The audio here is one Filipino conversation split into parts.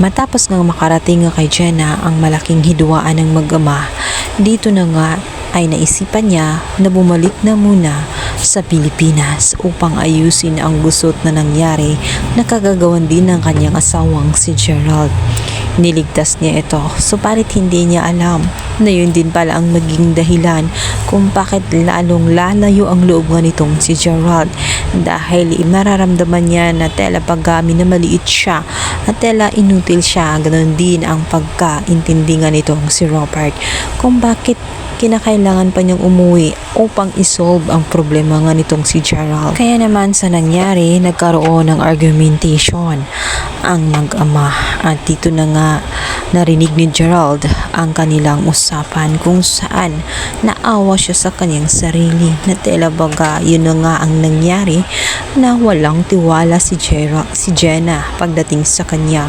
Matapos nga makarating nga kay Jenna ang malaking hidwaan ng mag-ama, dito na nga ay naisipan niya na bumalik na muna sa Pilipinas upang ayusin ang gusot na nangyari na kagagawan din ng kanyang asawang si Gerald. Niligtas niya ito, supalit hindi niya alam na yun din pala ang maging dahilan kung bakit lalong lalayo ang loob nga nitong si Gerald. Dahil mararamdaman niya na tela pagami na maliit siya at tela inutil siya. Ganun din ang pagkaintindi nga nitong si Robert kung bakit kinakailangan pa niyang umuwi upang isolve ang problema nga nitong si Gerald. Kaya naman sa nangyari, nagkaroon ng argumentation ang mag-ama. At dito na nga narinig ni Gerald ang kanilang usapan kung saan naawa siya sa kanyang sarili na tela baga yun na nga ang nangyari na walang tiwala si, Jera, si Jenna pagdating sa kanya.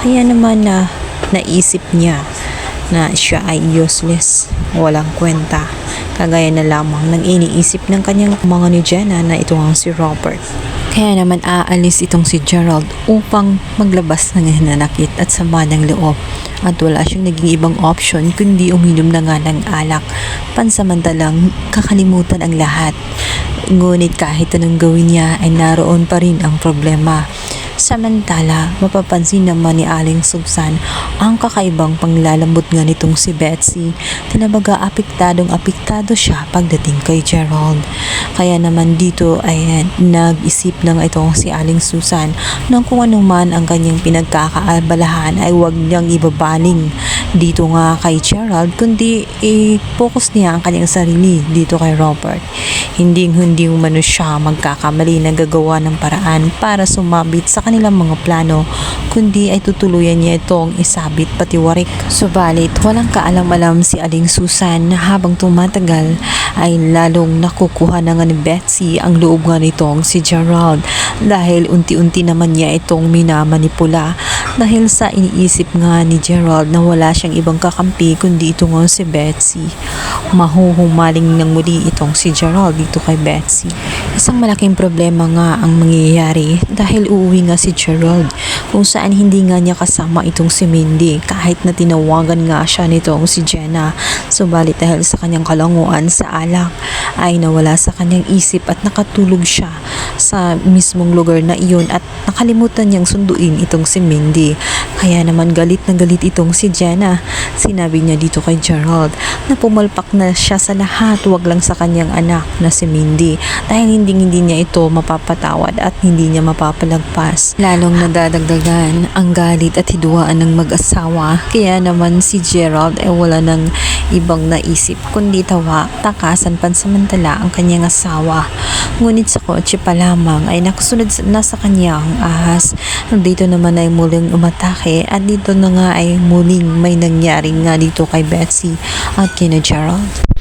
Kaya naman na naisip niya na siya ay useless, walang kwenta. Kagaya na lamang ng iniisip ng kanyang mga ni Jenna na ito ang si Robert. Kaya naman aalis itong si Gerald upang maglabas ng hinanakit at sama ng loob. At wala siyang naging ibang option kundi uminom na nga ng alak. Pansamantalang kakalimutan ang lahat. Ngunit kahit anong gawin niya ay naroon pa rin ang problema. Samantala, mapapansin naman ni Aling Subsan ang kakaibang panglalambot nga nitong si Betsy. Tinabaga apektadong apektado siya pagdating kay Gerald. Kaya naman dito ay nag-isip na nga itong si Aling Susan nang kung anong man ang kanyang pinagkakaabalahan ay huwag niyang ibabaling dito nga kay Gerald kundi i-focus niya ang kanyang sarili dito kay Robert. Hindi hindi umano siya magkakamali na gagawa ng paraan para sumabit sa kanilang mga plano kundi ay tutuluyan niya itong isabit patiwarik. Subalit walang kaalam-alam si Aling Susan na habang tumatagal ay lalong nakukuha na nga ni Betsy ang loob nga nitong si Gerald dahil unti-unti naman niya itong minamanipula dahil sa iniisip nga ni Gerald na wala siyang ibang kakampi kundi ito nga si Betsy. Mahuhumaling ng muli itong si Gerald dito kay Betsy. Isang malaking problema nga ang mangyayari dahil uuwi nga si Gerald kung saan hindi nga niya kasama itong si Mindy kahit na tinawagan nga siya nitong si Jenna. Subalit dahil sa kanyang kalanguan sa alak ay nawala sa kanyang isip at nakatulog siya sa mismong lugar na iyon at nakalimutan niyang sunduin itong si Mindy. Kaya naman galit na galit itong si Jenna. Sinabi niya dito kay Gerald na pumalpak na siya sa lahat wag lang sa kanyang anak na si Mindy dahil hindi hindi niya ito mapapatawad at hindi niya mapapalagpas. Lalong nadadagdagan ang galit at hiduaan ng mag-asawa. Kaya naman si Gerald ay wala ng ibang naisip kundi tawa, takasan pansamantala ang kanyang asawa. Ngunit sa kotse pa lamang ay nakasunod na sa kanya ahas. Dito naman ay muling umatake at dito na nga ay muling may nangyari nga dito kay Betsy at kina Gerald.